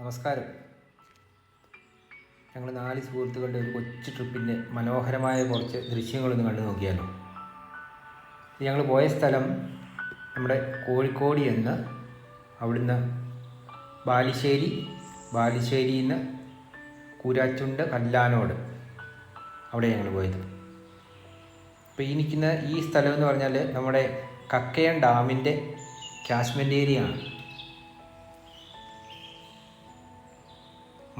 നമസ്കാരം. ഞങ്ങൾ നാല് സുഹൃത്തുക്കളുടെ ഒരു കൊച്ചു ട്രിപ്പിന്റെ മനോഹരമായ കുറച്ച് ദൃശ്യങ്ങളൊന്ന് കണ്ടു നോക്കിയാലോ. ഞങ്ങൾ പോയ സ്ഥലം നമ്മുടെ കോഴിക്കോട് എന്ന് അവിടുന്ന് ബാലിശ്ശേരി ബാലുശ്ശേരിയിൽ നിന്ന് കൂരാച്ചുണ്ട് കല്ലാനോട് അവിടെ ഞങ്ങൾ പോയത്. അപ്പോൾ ഈ നിൽക്കുന്ന ഈ സ്ഥലം എന്ന് പറഞ്ഞാൽ നമ്മുടെ കക്കയം ഡാമിന്റെ കാശ്മീർ ഏരിയ ആണ്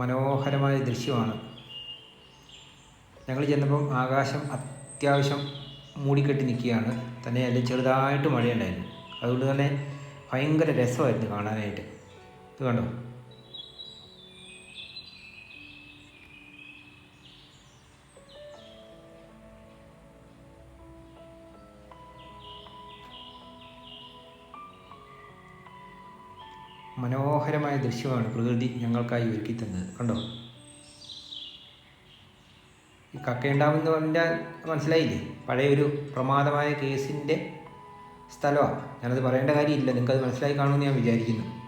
മനോഹരമായ ദൃശ്യമാണ്. ഞങ്ങൾ ചെന്നപ്പം ആകാശം അത്യാവശ്യം മൂടിക്കെട്ടി നിൽക്കുകയാണ്. തന്നെയല്ല ചെറുതായിട്ട് മഴയുണ്ടായിരുന്നു. അതുകൊണ്ട് തന്നെ ഭയങ്കര രസമായിരുന്നു കാണാനായിട്ട്. ഇത് കണ്ടോ? മനോഹരമായ ദൃശ്യമാണ് പ്രകൃതി ഞങ്ങൾക്കായി ഒരുക്കി തന്നത്. കണ്ടോ? ഈ കക്കയുണ്ടാവുന്ന പറഞ്ഞാൽ മനസ്സിലായില്ലേ? പഴയ ഒരു പ്രമാദമായ കേസിന്റെ സ്ഥലമാണ്. ഞാനത് പറയേണ്ട കാര്യമില്ല. നിങ്ങൾക്കത് മനസ്സിലായി കാണുമെന്ന് ഞാൻ വിചാരിക്കുന്നു.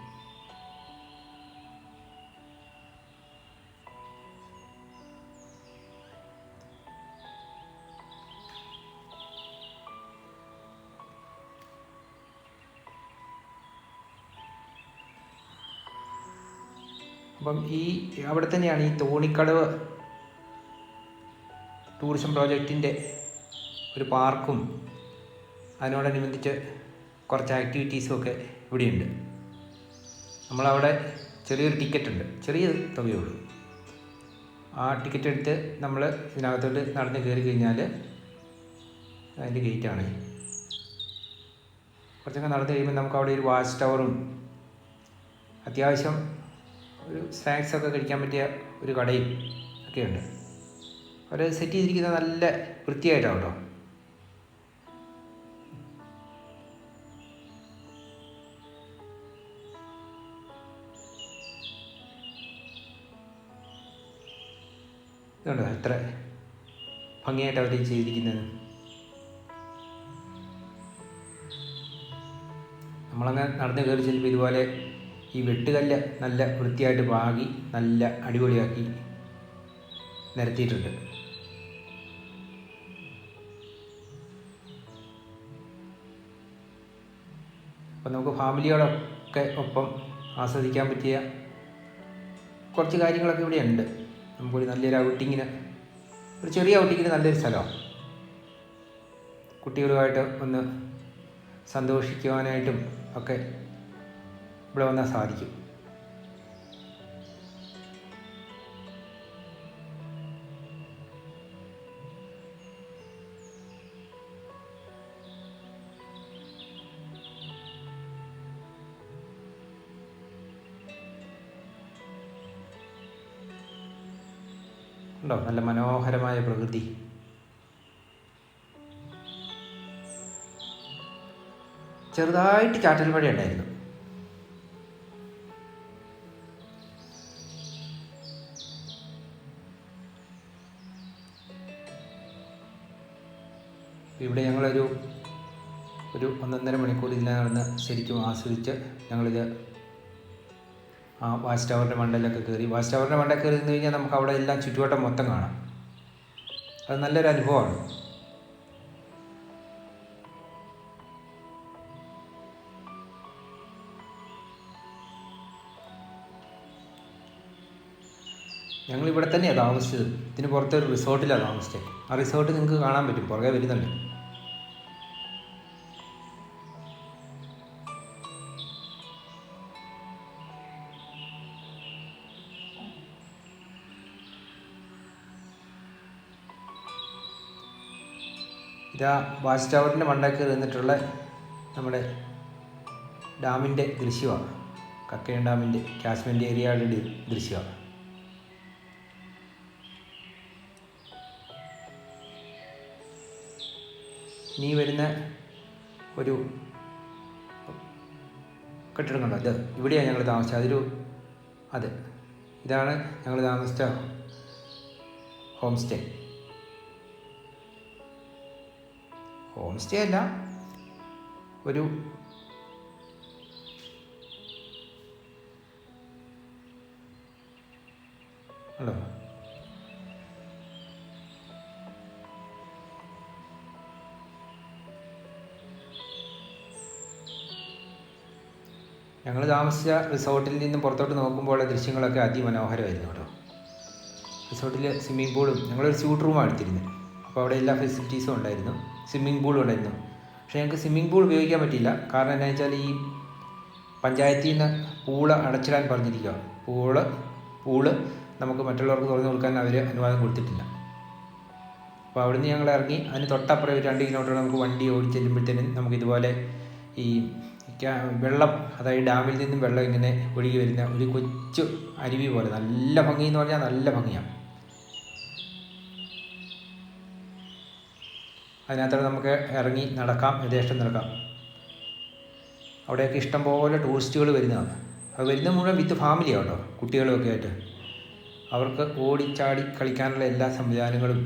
അപ്പം ഈ അവിടെ തന്നെയാണ് ഈ തോണിക്കടവ് ടൂറിസം പ്രോജക്റ്റിന്റെ ഒരു പാർക്കും അതിനോടനുബന്ധിച്ച് കുറച്ച് ആക്ടിവിറ്റീസും ഒക്കെ ഇവിടെയുണ്ട്. നമ്മളവിടെ ചെറിയൊരു ടിക്കറ്റ് ഉണ്ട് ചെറിയ തുകയുള്ളൂ. ആ ടിക്കറ്റ് എടുത്ത് നമ്മൾ ഇതിനകത്തോട്ട് നടന്ന് കയറി കഴിഞ്ഞാൽ അതിന്റെ ഗേറ്റാണ്. കുറച്ചൊക്കെ നടന്നു കഴിയുമ്പോൾ നമുക്ക് അവിടെ ഒരു വാച്ച് ടവറും അത്യാവശ്യം ഒരു സ്നാക്സൊക്കെ കഴിക്കാൻ പറ്റിയ ഒരു കടയും ഒക്കെയുണ്ട്. അവർ സെറ്റ് ചെയ്തിരിക്കുന്നത് നല്ല വൃത്തിയായിട്ടാണ് കേട്ടോ. ഇതുണ്ടോ എത്ര ഭംഗിയായിട്ട് അവർ ചെയ്തിരിക്കുന്നത്? നമ്മളങ്ങ് നടന്ന് കയറി ചെല്ലുമ്പോൾ ഇതുപോലെ ഈ വെട്ടുകല്ല് നല്ല വൃത്തിയായിട്ട് പാകി നല്ല അടിപൊളിയാക്കി നിരത്തിയിട്ടുണ്ട്. അപ്പം നമുക്ക് ഫാമിലിയോടൊക്കെ ഒപ്പം ആസ്വദിക്കാൻ പറ്റിയ കുറച്ച് കാര്യങ്ങളൊക്കെ ഇവിടെ ഉണ്ട്. നമുക്കൊരു നല്ലൊരു ഔട്ടിങ്ങിന് ഒരു ചെറിയ ഔട്ടിങ്ങിന് നല്ലൊരു സ്ഥലമാണ് കുട്ടികളുമായിട്ട് ഒന്ന് സന്തോഷിക്കുവാനായിട്ടും ഒക്കെ ഇവിടെ വന്നാൽ സാധിക്കും. ഉണ്ടോ? നല്ല മനോഹരമായ പ്രകൃതി. ചെറുതായിട്ട് ചാറ്റൽ മഴ ഉണ്ടായിരുന്നു ഇവിടെ ഞങ്ങളൊരു ഒരു ഒന്നൊന്നര മണിക്കൂർ ഇതിനെ നടന്ന് ശരിക്കും ആസ്വദിച്ച് ഞങ്ങളിത് ആ വാച്ച് ടവറിന്റെ മണ്ടയിലൊക്കെ കയറി. വാച്ച് ടവറിന്റെ മണ്ടയിൽ കയറി നിന്ന് കഴിഞ്ഞാൽ നമുക്ക് അവിടെ എല്ലാം ചുറ്റുവട്ടം മൊത്തം കാണാം. അത് നല്ലൊരു അനുഭവമാണ്. ഞങ്ങൾ ഇവിടെ തന്നെയാണ് താമസിച്ചത്. ഇതിന് പുറത്തൊരു റിസോർട്ടിലാണ് താമസിച്ചത്. ആ റിസോർട്ട് നിങ്ങൾക്ക് കാണാൻ പറ്റും. പുറകെ വരുന്നുണ്ട്. ഇതാ വാച്ച് ടവറിന്റെ മണ്ടയ്ക്ക് നിന്നിട്ടുള്ള നമ്മുടെ ഡാമിന്റെ ദൃശ്യമാണ്. കക്കയൻ ഡാമിന്റെ കാശ്മീർ ഏരിയയുടെ ദൃശ്യമാണ്. നീ വരുന്ന ഒരു കെട്ടിടം കണ്ടോ അത് ഇവിടെയാണ് ഞങ്ങൾ താമസിച്ചത്. അതൊരു അതെ ഇതാണ് ഞങ്ങൾ താമസിച്ച ഹോം സ്റ്റേ ഹോം സ്റ്റേ അല്ല ഒരു ഹലോ. ഞങ്ങൾ താമസിച്ച റിസോർട്ടിൽ നിന്നും പുറത്തോട്ട് നോക്കുമ്പോഴുള്ള ദൃശ്യങ്ങളൊക്കെ അതിമനോഹരമായിരുന്നു കേട്ടോ. റിസോർട്ടിൽ സ്വിമ്മിംഗ് പൂളും ഞങ്ങളൊരു സ്യൂട്ട് റൂമാണ് എടുത്തിരുന്നത്. അപ്പോൾ അവിടെ എല്ലാ ഫെസിലിറ്റീസും ഉണ്ടായിരുന്നു. സ്വിമ്മിംഗ് പൂൾ ഉണ്ടായിരുന്നു പക്ഷേ ഞങ്ങൾക്ക് സ്വിമ്മിംഗ് പൂൾ ഉപയോഗിക്കാൻ പറ്റിയില്ല. കാരണം എന്താ വെച്ചാൽ ഈ പഞ്ചായത്തിൽ നിന്ന് പൂൾ അടച്ചിടാൻ പറഞ്ഞിരിക്കുക പൂൾ പൂൾ നമുക്ക് മറ്റുള്ളവർക്ക് തുറന്നു കൊടുക്കാൻ അവർ അനുവാദം കൊടുത്തിട്ടില്ല. അപ്പോൾ അവിടുന്ന് ഞങ്ങൾ ഇറങ്ങി. അതിന് തൊട്ടപ്പുറം ഒരു രണ്ട് കിലോമീറ്റർ നമുക്ക് വണ്ടി ഓടിച്ച് ചെല്ലുമ്പോഴത്തേനും നമുക്ക് ഇതുപോലെ ഈ വെള്ളം അതായത് ഡാമിൽ നിന്നും വെള്ളം ഇങ്ങനെ ഒഴുകി വരുന്ന ഒരു കൊച്ചു അരുവി പോലെ. നല്ല ഭംഗി എന്ന് പറഞ്ഞാൽ നല്ല ഭംഗിയാണ്. അതിനകത്തോടെ നമുക്ക് ഇറങ്ങി നടക്കാം യഥേഷ്ടം നടക്കാം. അവിടെയൊക്കെ ഇഷ്ടംപോലെ ടൂറിസ്റ്റുകൾ വരുന്നതാണ്. അത് വരുന്ന മുഴുവൻ വിത്ത് ഫാമിലിയാണ് കേട്ടോ കുട്ടികളുമൊക്കെ ആയിട്ട്. അവർക്ക് ഓടിച്ചാടി കളിക്കാനുള്ള എല്ലാ സംവിധാനങ്ങളും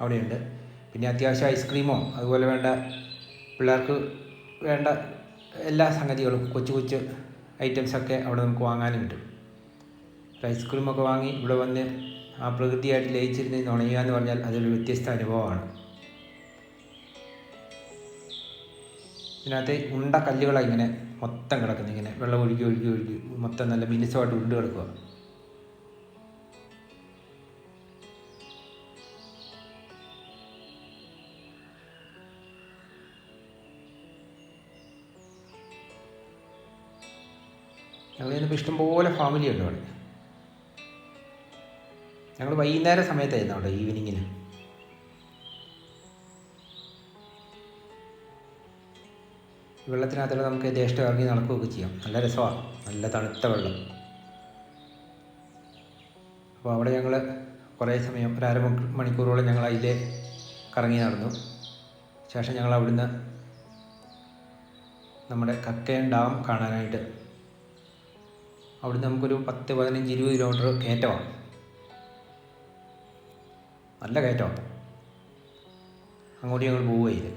അവിടെയുണ്ട്. പിന്നെ അത്യാവശ്യം ഐസ്ക്രീമോ അതുപോലെ വേണ്ട പിള്ളേർക്ക് വേണ്ട എല്ലാ സംഗതികളും കൊച്ചു കൊച്ചു ഐറ്റംസൊക്കെ അവിടെ നമുക്ക് വാങ്ങാനും കിട്ടും ഐസ്ക്രീമൊക്കെ വാങ്ങി ഇവിടെ വന്ന് ആ പ്രകൃതിയായിട്ട് ലയിച്ചിരുന്ന് നുണയുക എന്ന് പറഞ്ഞാൽ അതൊരു വ്യത്യസ്ത അനുഭവമാണ്. ഇതിനകത്ത് ഉണ്ട കല്ലുകളാണ് ഇങ്ങനെ മൊത്തം കിടക്കുന്നത്. ഇങ്ങനെ വെള്ളം ഒഴുകി ഒഴുകി ഒഴുകി. മൊത്തം നല്ല മിനുസമായിട്ട് ഉരുണ്ട് കിടക്കുക ഞങ്ങൾ ചെന്നപ്പോൾ ഇഷ്ടംപോലെ ഫാമിലി ഉണ്ട് അവിടെ. ഞങ്ങൾ വൈകുന്നേര സമയത്തായിരുന്നു അവിടെ ഈവനിങ്ങിന് വെള്ളത്തിനകത്തോടെ നമുക്ക് ജ്യേഷ്ഠ ഇറങ്ങി നടക്കുകയൊക്കെ ചെയ്യാം. നല്ല രസമാണ് നല്ല തണുത്ത വെള്ളം. അപ്പോൾ അവിടെ ഞങ്ങൾ കുറേ സമയം ഒരു അര മണിക്കൂറോളം ഞങ്ങൾ അതിലെ കറങ്ങി നടന്നു. ശേഷം ഞങ്ങൾ അവിടുന്ന് നമ്മുടെ കക്കയം ഡാം കാണാനായിട്ട് അവിടുന്ന് നമുക്കൊരു പത്ത് പതിനഞ്ച് ഇരുപത് കിലോമീറ്റർ കയറ്റമാണ്. നല്ല കയറ്റമാണ്. അങ്ങോട്ട് ഞങ്ങൾ പോവുകയില്ല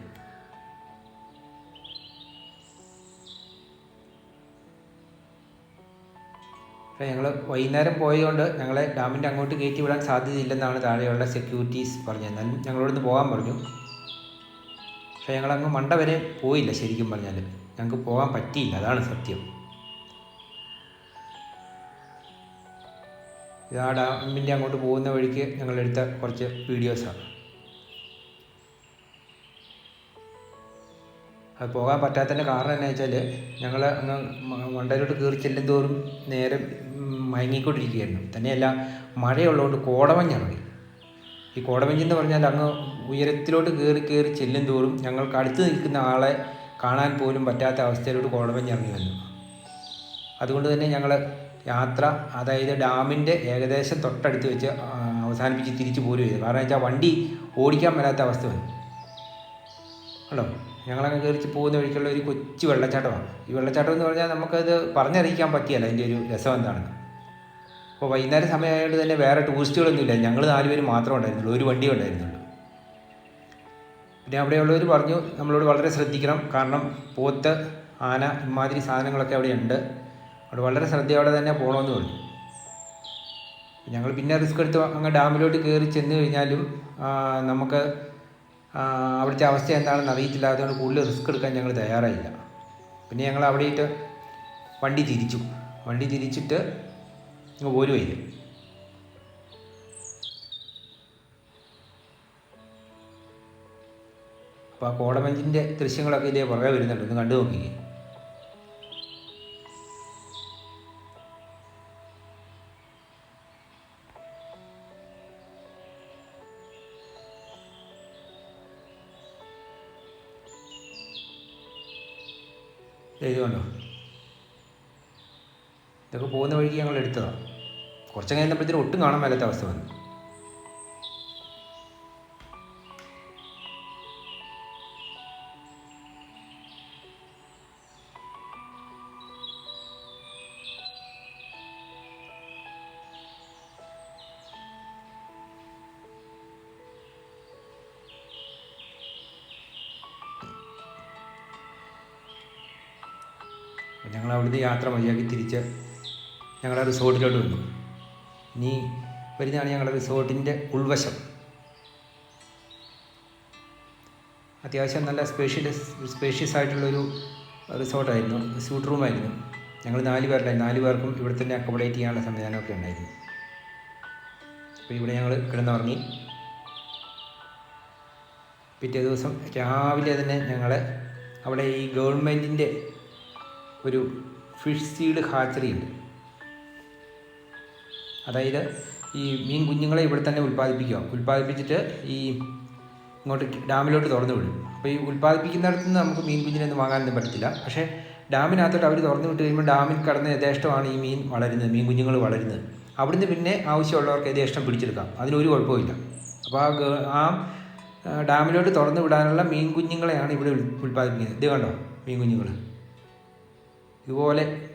പക്ഷേ ഞങ്ങൾ വൈകുന്നേരം പോയതുകൊണ്ട് ഞങ്ങളെ ഡാമിന്റെ അങ്ങോട്ട് കയറ്റി വിടാൻ സാധ്യതയില്ലെന്നാണ് താഴെയുള്ള സെക്യൂരിറ്റീസ് പറഞ്ഞത്. എന്നാലും ഞങ്ങളോടൊന്ന് പോകാൻ പറഞ്ഞു. പക്ഷേ ഞങ്ങളങ്ങ് മണ്ട വരെ പോയില്ല ശരിക്കും പറഞ്ഞാൽ ഞങ്ങൾക്ക് പോകാൻ പറ്റിയില്ല. അതാണ് സത്യം. ഇത് ഡാമിന്റെ അങ്ങോട്ട് പോകുന്ന വഴിക്ക് ഞങ്ങളെടുത്ത കുറച്ച് വീഡിയോസാണ് അത് പോകാൻ പറ്റാത്തതിന്റെ കാരണം എന്നു വെച്ചാൽ ഞങ്ങൾ അങ്ങ് മണ്ടയിലോട്ട് കയറി ചെല്ലും തോറും നേരെ മയങ്ങിക്കൊണ്ടിരിക്കുകയായിരുന്നു. തന്നെയല്ല മഴയുള്ളതുകൊണ്ട് കോടമഞ്ഞിറങ്ങി ഈ കോടമഞ്ഞ് എന്ന് പറഞ്ഞാൽ അങ്ങ് ഉയരത്തിലോട്ട് കയറി കയറി ചെല്ലും തോറും ഞങ്ങൾക്ക് അടുത്ത് നിൽക്കുന്ന ആളെ കാണാൻ പോലും പറ്റാത്ത അവസ്ഥയിലോട്ട് കോടമഞ്ഞ് ഇറങ്ങി വന്നു. അതുകൊണ്ട് തന്നെ ഞങ്ങൾ യാത്ര അതായത് ഡാമിന്റെ ഏകദേശം തൊട്ടടുത്ത് വെച്ച് അവസാനിപ്പിച്ച് തിരിച്ചു പോരും ചെയ്തു കാരണം വെച്ചാൽ വണ്ടി ഓടിക്കാൻ വരാത്ത അവസ്ഥ വന്നു. ഉണ്ടോ ഞങ്ങളങ്ങ് കയറി പോകുന്ന വഴിക്കുള്ള ഒരു കൊച്ചു വെള്ളച്ചാട്ടമാണ്. ഈ വെള്ളച്ചാട്ടം എന്ന് പറഞ്ഞാൽ നമുക്കത് പറഞ്ഞറിയിക്കാൻ പറ്റിയല്ല അതിന്റെ ഒരു രസം എന്താണെന്ന്. അപ്പോൾ വൈകുന്നേരം സമയമായതുകൊണ്ട് തന്നെ വേറെ ടൂറിസ്റ്റുകളൊന്നും ഇല്ല ഞങ്ങൾ നാലുപേര് മാത്രമേ ഉണ്ടായിരുന്നുള്ളൂ. ഒരു വണ്ടിയേ ഉണ്ടായിരുന്നുള്ളൂ. പിന്നെ അവിടെയുള്ളവർ പറഞ്ഞു നമ്മളോട് വളരെ ശ്രദ്ധിക്കണം. കാരണം പോത്ത് ആന ഇമാതിരി സാധനങ്ങളൊക്കെ അവിടെ ഉണ്ട് അവിടെ വളരെ ശ്രദ്ധയോടെ തന്നെ പോകണമെന്ന് പറഞ്ഞു. ഞങ്ങൾ പിന്നെ റിസ്ക് എടുത്ത് അങ്ങ് ഡാമിലോട്ട് കയറി ചെന്ന് കഴിഞ്ഞാലും നമുക്ക് അവിടുത്തെ അവസ്ഥ എന്താണെന്ന് അറിയത്തില്ല. അതുകൊണ്ട് കൂടുതൽ റിസ്ക് എടുക്കാൻ ഞങ്ങൾ തയ്യാറായില്ല. പിന്നെ ഞങ്ങൾ അവിടെയിട്ട് വണ്ടി തിരിച്ചു. വണ്ടി തിരിച്ചിട്ട് ഇങ്ങ് വൈദ്യം അപ്പോൾ ആ കോടമഞ്ചിന്റെ ദൃശ്യങ്ങളൊക്കെ ഇതേ പുറകെ വരുന്നുണ്ട്. ഒന്ന് കണ്ടു നോക്കി ഇത് ഇതൊക്കെ പോകുന്ന വഴിക്ക് ഞങ്ങൾ എടുത്തതാണ് കുറച്ച് കഴിഞ്ഞപ്പോഴത്തേനും ഒട്ടും കാണാൻ മേലാത്ത അവസ്ഥ വന്നു. ഞങ്ങൾ അവിടുന്ന് യാത്ര മതിയാക്കി തിരിച്ച് ഞങ്ങളുടെ റിസോർട്ടിലോട്ട് വന്നു. ഇനി വരുന്നതാണ് ഞങ്ങളുടെ റിസോർട്ടിന്റെ ഉൾവശം. അത്യാവശ്യം നല്ല സ്പേഷ്യസ് സ്പേഷ്യസ് ആയിട്ടുള്ളൊരു റിസോർട്ടായിരുന്നു സ്യൂട്ട് റൂമായിരുന്നു ഞങ്ങൾ നാല് പേരുണ്ടായിരുന്നു നാല് പേർക്കും ഇവിടെ തന്നെ അക്കോമഡേറ്റ് ചെയ്യാനുള്ള സംവിധാനമൊക്കെ ഉണ്ടായിരുന്നു. അപ്പോൾ ഇവിടെ ഞങ്ങൾ കിടന്നുറങ്ങി. പിറ്റേ ദിവസം രാവിലെ തന്നെ ഞങ്ങൾ അവിടെ ഈ ഗവൺമെന്റിന്റെ ഒരു ഫിഷ് സീഡ് ഹാച്ചറി ഉണ്ട് അതായത് ഈ മീൻ കുഞ്ഞുങ്ങളെ ഇവിടെ തന്നെ ഉൽപ്പാദിപ്പിക്കുക. ഉൽപ്പാദിപ്പിച്ചിട്ട് ഈ ഇങ്ങോട്ട് ഡാമിലോട്ട് തുറന്നു വിടും. അപ്പോൾ ഈ ഉൽപ്പാദിപ്പിക്കുന്നിടത്ത് നിന്ന് നമുക്ക് മീൻ കുഞ്ഞിനൊന്നും വാങ്ങാനൊന്നും പറ്റത്തില്ല. പക്ഷേ ഡാമിനകത്തോട്ട് അവർ തുറന്നു വിട്ട് കഴിയുമ്പോൾ ഡാമിൽ കടന്ന് യഥേഷ്ടമാണ് ഈ മീൻ വളരുന്നത് മീൻ കുഞ്ഞുങ്ങൾ വളരുന്നത്. അവിടുന്ന് പിന്നെ ആവശ്യമുള്ളവർക്ക് യഥേഷ്ടം പിടിച്ചെടുക്കാം. അതിനൊരു കുഴപ്പമില്ല അപ്പോൾ ആ ആ ഡാമിലോട്ട് തുറന്നു വിടാനുള്ള മീൻ കുഞ്ഞുങ്ങളെയാണ് ഇവിടെ ഉൽ- ഉൽപ്പാദിപ്പിക്കുന്നത്. ഇത് കണ്ടോ? മീൻ കുഞ്ഞുങ്ങൾ. ഇതുപോലെ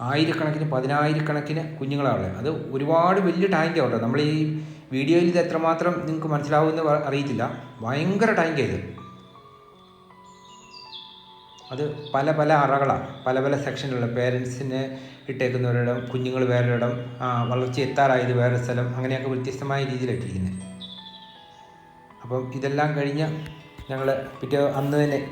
ആയിരക്കണക്കിന് പതിനായിരക്കണക്കിന് കുഞ്ഞുങ്ങളാണ് അത് ഒരുപാട് വലിയ ടാങ്ക് കേട്ടോ നമ്മൾ ഈ വീഡിയോയിൽ ഇത് എത്രമാത്രം നിങ്ങൾക്ക് മനസ്സിലാവുമെന്ന് അറിയത്തില്ല. ഭയങ്കര ടാങ്ക് ഇത് അത് പല പല അറകളാണ് പല പല സെക്ഷനിലുള്ള പേരൻസിനെ ഇട്ടേക്കുന്നവരിടം കുഞ്ഞുങ്ങൾ വേറൊരിടം വളർച്ച എത്താറായത് വേറെ സ്ഥലം അങ്ങനെയൊക്കെ വ്യത്യസ്തമായ രീതിയിലിട്ടിരിക്കുന്നത് അപ്പം ഇതെല്ലാം കഴിഞ്ഞ് ഞങ്ങൾ പിറ്റേ അന്ന് തന്നെ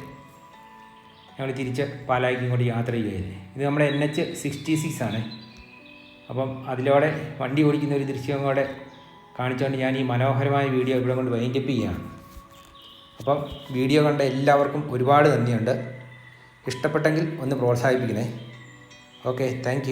ഞങ്ങൾ തിരിച്ച് പാലായിക്ക് ഇങ്ങോട്ട് യാത്ര ചെയ്യുകയായിരുന്നു. ഇത് നമ്മുടെ എൻ എച്ച് സിക്സ്റ്റി സിക്സ് ആണ്. അപ്പം അതിലൂടെ വണ്ടി ഓടിക്കുന്ന ഒരു ദൃശ്യം അവിടെ കാണിച്ചുകൊണ്ട് ഞാൻ ഈ മനോഹരമായ വീഡിയോ ഇവിടെ കൊണ്ട് വൈൻഡപ്പ് ചെയ്യുകയാണ്. അപ്പം വീഡിയോ കണ്ട എല്ലാവർക്കും ഒരുപാട് നന്ദിയുണ്ട്. ഇഷ്ടപ്പെട്ടെങ്കിൽ ഒന്ന് പ്രോത്സാഹിപ്പിക്കണേ. Okay thank